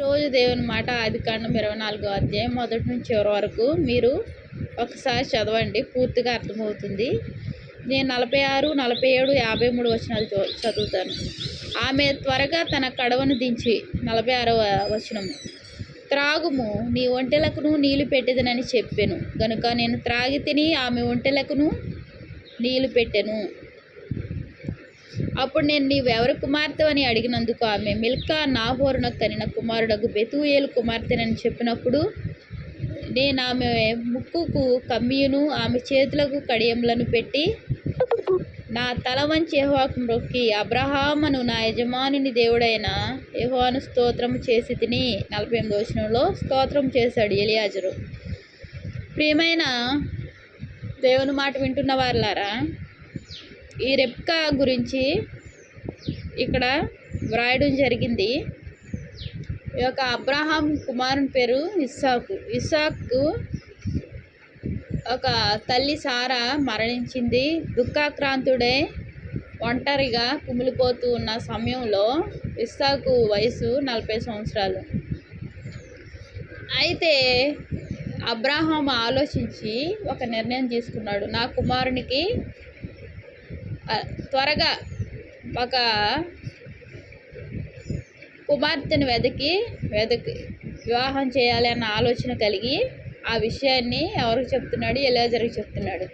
రోజు దేవుని మాట ఆది కాండం ఇరవై నాలుగో అధ్యాయం మొదటి నుంచి చివరి వరకు మీరు ఒకసారి చదవండి పూర్తిగా అర్థమవుతుంది. నేను నలభై ఆరు నలభై ఏడు యాభై మూడు వచనాలు చదువుతాను. ఆమె త్వరగా తన కడవను దించి నలభై ఆరవ వచనము త్రాగుము నీ ఒంటెలకును నీళ్ళు పెట్టేదనని చెప్పాను. గనుక నేను త్రాగి తిని ఆమె ఒంటెలకును నీళ్ళు పెట్టాను. అప్పుడు నేను నీవెవరి కుమార్తె అని అడిగినందుకు ఆమె మిల్కా నాహోరునకు కనిన కుమారుడకు బెతుయేలు కుమార్తెనని చెప్పినప్పుడు నేను ఆమె ముక్కుకు కమ్మియును ఆమె చేతులకు కడియంలను పెట్టి నా తల వంచి యెహోవాకు మొక్కి అబ్రహామును నా యజమానుని దేవుడైన యెహోవాను స్తోత్రం చేసి తిని నలభై ఎనిమిది వచనంలో స్తోత్రం చేశాడు ఎలియాజరు. ప్రియమైన దేవుని మాట వింటున్న వారులారా ఈ రెప్కా గురించి ఇక్కడ వ్రాయడం జరిగింది. ఈ యొక్క అబ్రహాం కుమారుని పేరు ఇస్సాకు. ఇస్సాకు ఒక తల్లి సారా మరణించింది. దుఃఖాక్రాంతుడే ఒంటరిగా కుమిలిపోతూ ఉన్న సమయంలో ఇస్సాకు వయసు నలభై సంవత్సరాలు. అయితే అబ్రాహాం ఆలోచించి ఒక నిర్ణయం తీసుకున్నాడు. నా కుమారునికి త్వరగా ఒక కుమార్తెను వెతికి వెతికి వివాహం చేయాలి అన్న ఆలోచన కలిగి ఆ విషయాన్ని ఎవరికి చెప్తున్నాడు? ఎలేజర్కి చెప్తున్నాడు.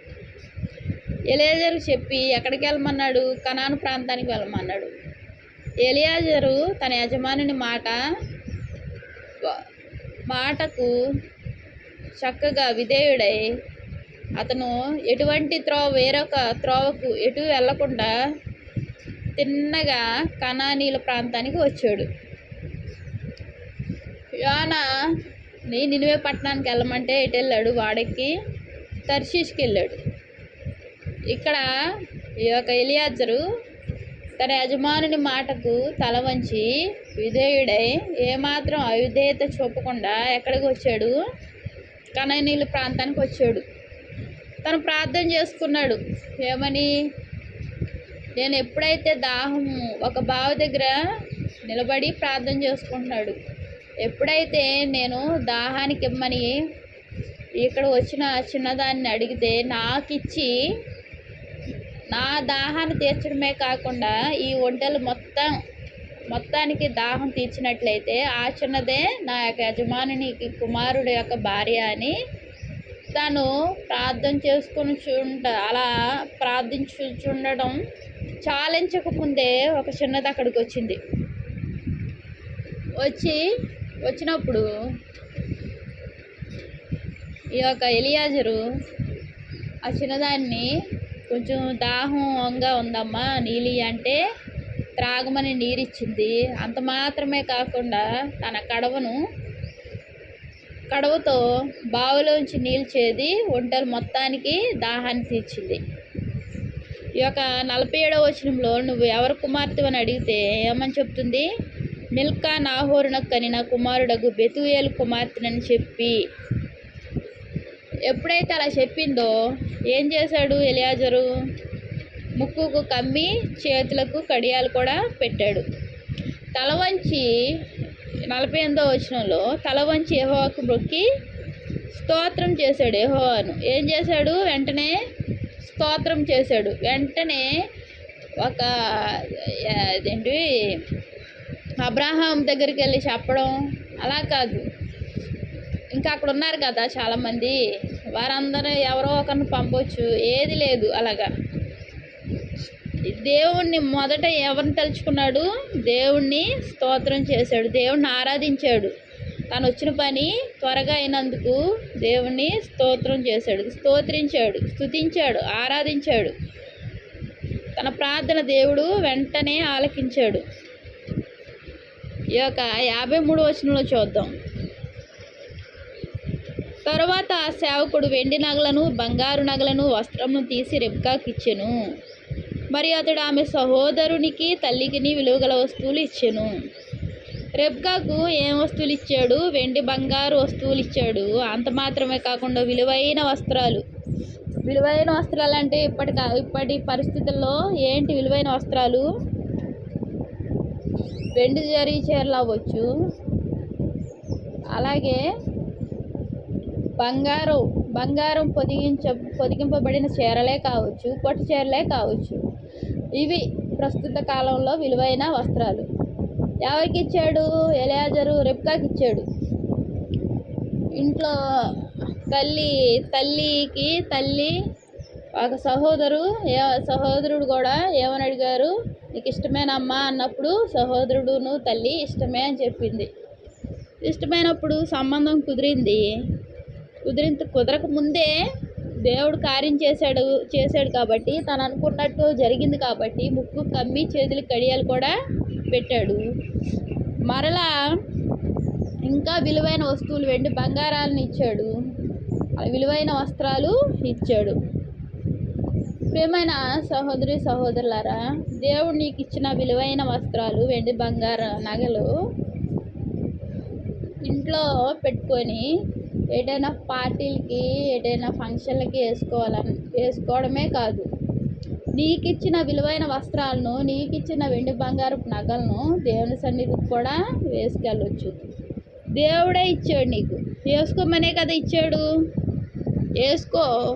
ఎలేజరు చెప్పి ఎక్కడికి వెళ్ళమన్నాడు? కనాను ప్రాంతానికి వెళ్ళమన్నాడు. ఎలియాజరు తన యజమానుని మాట మాటకు చక్కగా విధేయుడై అతను ఎటువంటి త్రోవ వేరొక త్రోవకు ఎటు వెళ్ళకుండా తిన్నగా కణానీల ప్రాంతానికి వచ్చాడు. యోనా నీ నినివే పట్టణానికి వెళ్ళమంటే ఎటు వెళ్ళాడు వాడెక్కి తర్షీష్కి వెళ్ళాడు. ఇక్కడ ఈ యొక్క ఎలియాజరు తన యజమానుని మాటకు తల వంచి విధేయుడై ఏమాత్రం అవిధేయత చూపకుండా ఎక్కడికి వచ్చాడు? కననీళ్ళ ప్రాంతానికి వచ్చాడు. తను ప్రార్థన చేసుకున్నాడు. ఏమని? నేను ఎప్పుడైతే దాహం ఒక బావి దగ్గర నిలబడి ప్రార్థన చేసుకుంటున్నాడు ఎప్పుడైతే నేను దాహానికి ఇమ్మని ఇక్కడ వచ్చిన చిన్నదాన్ని అడిగితే నాకిచ్చి నా దాహాన్ని తీర్చడమే కాకుండా ఈ ఒంటెలు మొత్తం మొత్తానికి దాహం తీర్చినట్లయితే ఆ చిన్నదే నా యొక్క యజమానుని కుమారుడు యొక్క భార్య అని తను ప్రార్థన చేసుకుని చూడ అలా ప్రార్థించుచుండడం చాలించకముందే ఒక చిన్నది అక్కడికి వచ్చింది వచ్చి వచ్చినప్పుడు ఈ యొక్క ఎలియాజరు ఆ చిన్నదాన్ని కొంచెం దాహంగా ఉందమ్మా నీలి అంటే త్రాగమని నీరిచ్చింది. అంత మాత్రమే కాకుండా తన కడవను కడవతో బావిలోంచి నీళ్ళు చేది ఒంటరి మొత్తానికి దాహాన్ని తీర్చింది. ఈ యొక్క నలభై ఏడవ వచనంలో నువ్వు ఎవరి కుమార్తె అని అడిగితే ఏమని చెప్తుంది? మిల్కా నాహోరునకు కనిన కుమారుడగు బెతుయేలు కుమార్తెనని చెప్పి. ఎప్పుడైతే అలా చెప్పిందో ఏం చేశాడు ఎలియాజరు? ముక్కుకు కమ్మి చేతులకు కడియాలు కూడా పెట్టాడు. తల వంచి నలభై ఎనిమిదో వచనంలో తల వంచి యెహోవాకు మొక్కి స్తోత్రం చేశాడు యహోవాను. ఏం చేశాడు? వెంటనే స్తోత్రం చేశాడు. వెంటనే ఒక అదేంటి? అబ్రాహాం దగ్గరికి వెళ్ళి చెప్పడం అలా కాదు. ఇంకా అక్కడ ఉన్నారు కదా చాలామంది. వారందరూ ఎవరో ఒకరిని పంపొచ్చు ఏది లేదు అలాగా. దేవుణ్ణి మొదట ఎవరిని తలుచుకున్నాడు? దేవుణ్ణి స్తోత్రం చేశాడు. దేవుణ్ణి ఆరాధించాడు. తను వచ్చిన పని త్వరగా అయినందుకు దేవుణ్ణి స్తోత్రం చేశాడు. స్తోత్రించాడు స్తుతించాడు ఆరాధించాడు. తన ప్రార్థన దేవుడు వెంటనే ఆలకించాడు. ఈ యొక్క యాభై మూడు వచనంలో చూద్దాం. తర్వాత ఆ సేవకుడు వెండి నగలను బంగారు నగలను వస్త్రమును తీసి రెబ్కాకిచ్చెను మరి అతడు ఆమె సహోదరునికి తల్లికిని విలువగల వస్తువులు ఇచ్చెను. రెబ్కాకు ఏం వస్తువులు ఇచ్చాడు? వెండి బంగారు వస్తువులు ఇచ్చాడు. అంత మాత్రమే కాకుండా విలువైన వస్త్రాలు. విలువైన వస్త్రాలు అంటే ఇప్పటి ఇప్పటి పరిస్థితుల్లో ఏంటి విలువైన వస్త్రాలు? వెండి జరీ చీరలు అవ్వచ్చు. అలాగే బంగారం బంగారం పొదిగించ పొదిగింపబడిన చీరలే కావచ్చు పట్టు చీరలే కావచ్చు. ఇవి ప్రస్తుత కాలంలో విలువైన వస్త్రాలు. ఎవరికి ఇచ్చాడు? ఎలియాజరు రెప్కాకి ఇచ్చాడు. ఇంట్లో తల్లి తల్లికి తల్లి ఒక సహోదరు ఏ సహోదరుడు కూడా ఏమని అడిగారు? నీకు ఇష్టమేనమ్మా అన్నప్పుడు సహోదరుడును తల్లి ఇష్టమే అని చెప్పింది. ఇష్టమైనప్పుడు సంబంధం కుదిరింది. కుదిరింత కుదరక ముందే దేవుడు కార్యం చేశాడు చేశాడు కాబట్టి తను అనుకున్నట్టు జరిగింది కాబట్టి ముక్కు కమ్మి చేతులు కడియాలు కూడా పెట్టాడు. మరలా ఇంకా విలువైన వస్తువులు వెండి బంగారాలను ఇచ్చాడు. ఆ విలువైన వస్త్రాలు ఇచ్చాడు. ప్రియమైన సహోదరి సహోదరులారా దేవుడు నీకు ఇచ్చిన విలువైన వస్త్రాలు వెండి బంగార నగలు ఇంట్లో పెట్టుకొని ఏదైనా పార్టీలకి ఏదైనా ఫంక్షన్లకి వేసుకోవాలని వేసుకోవడమే కాదు. నీకు ఇచ్చిన విలువైన వస్త్రాలను నీకు ఇచ్చిన వెండి బంగారపు నగలను దేవుని సన్నిధికి కూడా వేసుకెళ్ళొచ్చు. దేవుడే ఇచ్చాడు నీకు. వేసుకోమనే కదా ఇచ్చాడు. వేసుకో.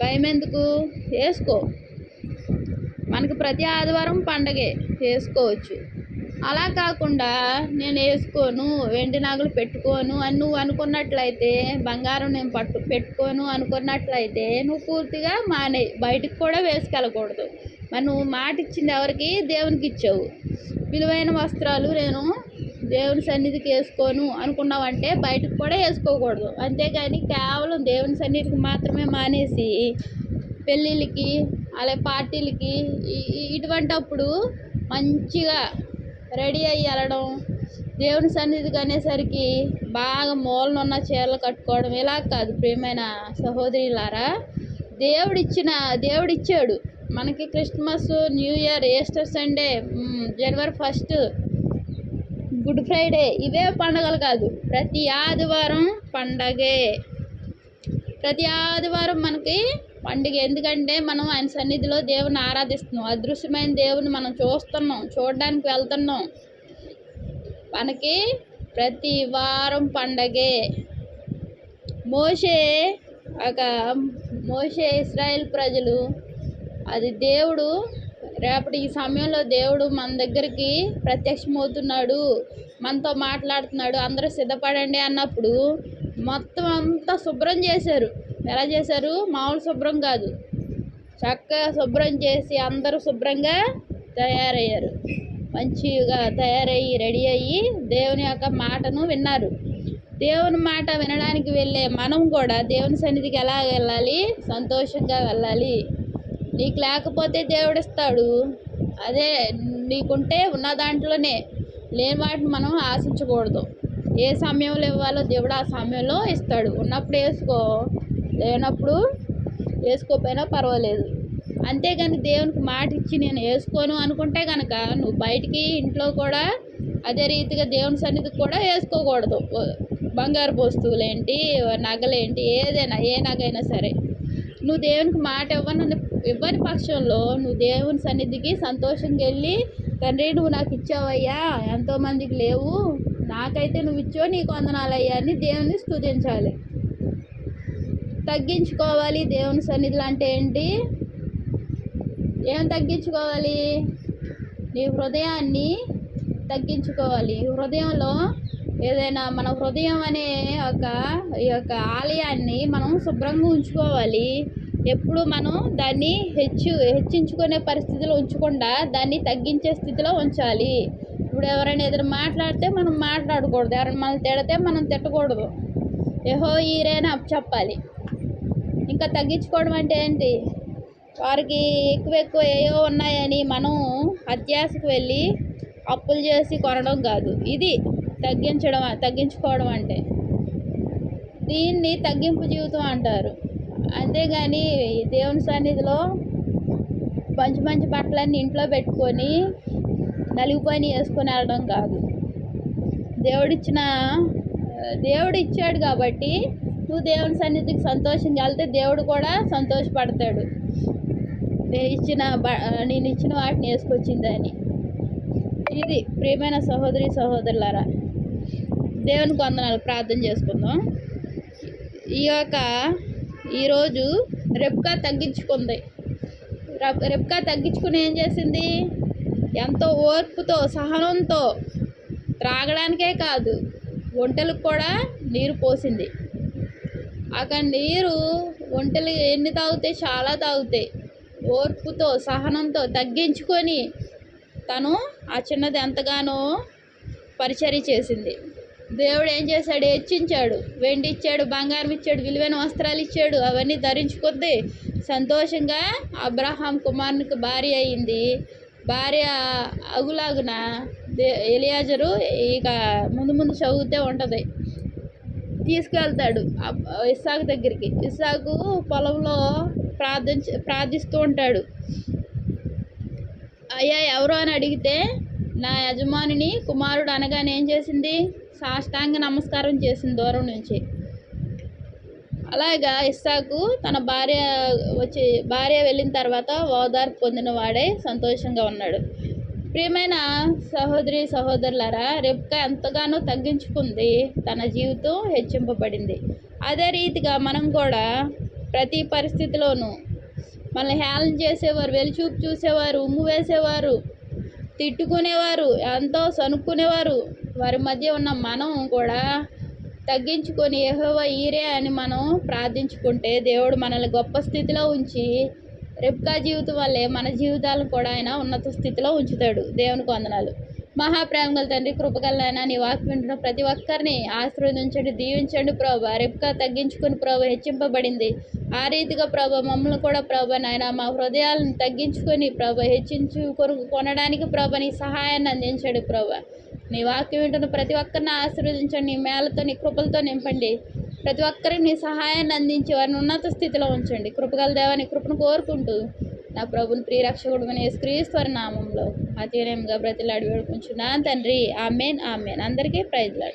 భయం ఎందుకు వేసుకో. మనకు ప్రతి ఆదివారం పండగే. వేసుకోవచ్చు. అలా కాకుండా నేను వేసుకోను వెండి నగలు పెట్టుకోను అని నువ్వు అనుకున్నట్లయితే బంగారం నేను పట్టు పెట్టుకోను అనుకున్నట్లయితే నువ్వు పూర్తిగా మానే బయటికి కూడా వేసుకెళ్ళకూడదు. మరి నువ్వు మాట ఇచ్చింది ఎవరికి? దేవునికి ఇచ్చావు. విలువైన వస్త్రాలు నేను దేవుని సన్నిధికి వేసుకోను అనుకున్నావంటే బయటకు కూడా వేసుకోకూడదు. అంతేగాని కేవలం దేవుని సన్నిధికి మాత్రమే మానేసి పెళ్ళిళ్ళకి అలాగే పార్టీలకి ఇటువంటి అప్పుడు మంచిగా రెడీ అయ్యి వెళ్ళడం. దేవుని సన్నిధికి అనేసరికి బాగా మూలన ఉన్న చీరలు కట్టుకోవడం ఇలా కాదు ప్రియమైన సహోదరిలారా. దేవుడిచ్చిన దేవుడిచ్చాడు. మనకి Christmas new year Easter Sunday January first good Friday ఇవే పండగలు కాదు. ప్రతి ఆదివారం పండగే. ప్రతి ఆదివారం మనకి పండుగ. ఎందుకంటే మనం ఆయన సన్నిధిలో దేవుని ఆరాధిస్తున్నాం. అదృశ్యమైన దేవుని మనం చూస్తున్నాం చూడడానికి వెళ్తున్నాం. మనకి ప్రతి వారం పండగే. మోషే ఒక మోషే ఇస్రాయేల్ ప్రజలు అది దేవుడు రేపటి ఈ సమయంలో దేవుడు మన దగ్గరికి ప్రత్యక్షమవుతున్నాడు మనతో మాట్లాడుతున్నాడు అందరూ సిద్ధపడండి అన్నప్పుడు మొత్తం అంతా శుభ్రం చేశారు. ఎలా చేశారు? మామూలు శుభ్రం కాదు. చక్కగా శుభ్రం చేసి అందరూ శుభ్రంగా తయారయ్యారు. మంచిగా తయారయ్యి రెడీ అయ్యి దేవుని యొక్క మాటను విన్నారు. దేవుని మాట వినడానికి వెళ్ళే మనం కూడా దేవుని సన్నిధికి ఎలా వెళ్ళాలి? సంతోషంగా వెళ్ళాలి. నీకు లేకపోతే దేవుడు ఇస్తాడు అదే నీకుంటే ఉన్న దాంట్లోనే లేని వాటిని మనం ఆశించకూడదు. ఏ సమయంలో ఇవ్వాలో దేవుడు ఆ సమయంలో ఇస్తాడు. ఉన్నప్పుడు వేసుకో లేనప్పుడు వేసుకోకపోయినా పర్వాలేదు. అంతేగాని దేవునికి మాట ఇచ్చి నేను వేసుకోను అనుకుంటే కనుక నువ్వు బయటికి ఇంట్లో కూడా అదే రీతిగా దేవుని సన్నిధికి కూడా వేసుకోకూడదు. బంగారు వస్తువులేంటి నగలేంటి ఏదైనా ఏ నగైనా సరే. నువ్వు దేవునికి మాట ఇవ్వనని ఇవ్వని పక్షంలో నువ్వు దేవుని సన్నిధికి సంతోషంగా వెళ్ళి తండ్రి నువ్వు నాకు ఇచ్చావయ్యా ఎంతోమందికి లేవు. నాకైతే నువ్వు ఇచ్చావు నీకు వందనాలయ్యా అని దేవుని స్థుతించాలి. తగ్గించుకోవాలి దేవుని సన్నిధులు అంటే ఏంటి? ఏం తగ్గించుకోవాలి? నీ హృదయాన్ని తగ్గించుకోవాలి. హృదయంలో ఏదైనా మన హృదయం అనే ఒక ఈ యొక్క ఆలయాన్ని మనం శుభ్రంగా ఉంచుకోవాలి. ఎప్పుడు మనం దాన్ని హెచ్చు హెచ్చించుకునే పరిస్థితిలో ఉంచకుండా దాన్ని తగ్గించే స్థితిలో ఉంచాలి. ఇప్పుడు ఎవరైనా ఏదైనా మాట్లాడితే మనం మాట్లాడకూడదు. ఎవరైనా మనం తిడితే మనం తిట్టకూడదు. ఏహో ఈరేనా చెప్పాలి. ఇంకా తగ్గించుకోవడం అంటే ఏంటి? వారికి ఎక్కువ ఎక్కువ ఏవో ఉన్నాయని మనం అత్యాశకు వెళ్ళి అప్పులు చేసి కొనడం కాదు. ఇది తగ్గించడం తగ్గించుకోవడం అంటే. దీన్ని తగ్గింపు జీవితం అంటారు. అంతేగాని దేవుని సన్నిధిలో మంచి మంచి బట్టలన్నీ ఇంట్లో పెట్టుకొని నలిగిపోయి వేసుకొని వెళ్ళడం కాదు. దేవుడిచ్చిన దేవుడు ఇచ్చాడు కాబట్టి నువ్వు దేవుని సన్నిధికి సంతోషంగా వెళ్తే దేవుడు కూడా సంతోషపడతాడు. నేను ఇచ్చిన బ నేను ఇచ్చిన వాటిని వేసుకొచ్చిందని. ఇది ప్రియమైన సహోదరి సహోదరులారా దేవుని కొందనాలు ప్రార్థన చేసుకుందాం. ఈ యొక్క ఈరోజు రెప్కా తగ్గించుకుంది. రెప్కా తగ్గించుకుని ఏం చేసింది? ఎంతో ఓర్పుతో సహనంతో త్రాగడానికే కాదు వంటలకు కూడా నీరు పోసింది. అక్కడ నీరు ఒంటెలు ఎన్ని తాగుతాయి చాలా తాగుతాయి. ఓర్పుతో సహనంతో తగ్గించుకొని తను ఆ చిన్నది ఎంతగానో పరిచర్య చేసింది. దేవుడు ఏం చేశాడు? హెచ్చించాడు. వెండి ఇచ్చాడు బంగారం ఇచ్చాడు విలువైన వస్త్రాలు ఇచ్చాడు. అవన్నీ ధరించుకుంది సంతోషంగా అబ్రహాం కుమారునికి భార్య అయింది. భార్య అగులాగున దే ఎలియాజరు ఇక ముందు ముందు చదివితే ఉంటుంది. తీసుకెళ్తాడు ఇస్సాకు దగ్గరికి. ఇస్సాకు పొలంలో ప్రార్థించ ప్రార్థిస్తూ ఉంటాడు. అయ్యా ఎవరు అని అడిగితే నా యజమానిని కుమారుడు అనగానే ఏం చేసింది? సాష్టాంగ నమస్కారం చేసింది దూరం నుంచి. అలాగా ఇస్సాకు తన భార్య వచ్చి భార్య వెళ్ళిన తర్వాత ఓదార్పు పొందిన వాడే సంతోషంగా ఉన్నాడు. ప్రియమైన సహోదరి సహోదరులారా రెప్కా ఎంతగానో తగ్గించుకుంది తన జీవితం హెచ్చింపబడింది. అదే రీతిగా మనం కూడా ప్రతి పరిస్థితిలోనూ మనల్ని హేళన చేసేవారు వెలిచూపు చూసేవారు ఉమ్ము వేసేవారు తిట్టుకునేవారు ఎంతో సనుక్కునేవారు వారి మధ్య ఉన్న మనం కూడా తగ్గించుకొని యెహోవా ఈరే అని మనం ప్రార్థించుకుంటే దేవుడు మనల్ని గొప్ప స్థితిలో ఉంచి రెబ్కా జీవితం వల్లే మన జీవితాలను కూడా ఆయన ఉన్నత స్థితిలో ఉంచుతాడు. దేవునికి వందనాలు. మహాప్రేమ గల తండ్రి కృపగలైనా నీ వాక్ వింటున్న ప్రతి ఒక్కరిని ఆశీర్వదించండి దీవించండి ప్రభా. రెప్కా తగ్గించుకుని ప్రభా హెచ్చింపబడింది. ఆ రీతిగా ప్రభా మమ్మల్ని కూడా ప్రభా నాయన మా హృదయాలను తగ్గించుకొని ప్రభా హెచ్చించు కొనడానికి ప్రభా నీ సహాయాన్ని అందించండి ప్రభా. నీ వాక్యం వింటున్న ప్రతి ఒక్కరిని ఆశీర్వదించండి. నీ మేళతో నీ కృపలతో నింపండి. ప్రతి ఒక్కరికి నీ సహాయాన్ని అందించి వారిని ఉన్నత స్థితిలో ఉంచండి. కృపగల దేవాని కృపను కోరుకుంటూ నా ప్రభుని ప్రియరక్షకుడు అని క్రీస్తు నామంలో అతినేయంగా బ్రతిలాడి వేడుకుంటున్నాను తండ్రి ఆమెన్ ఆమెన్. అందరికీ ప్రైజ్లాడు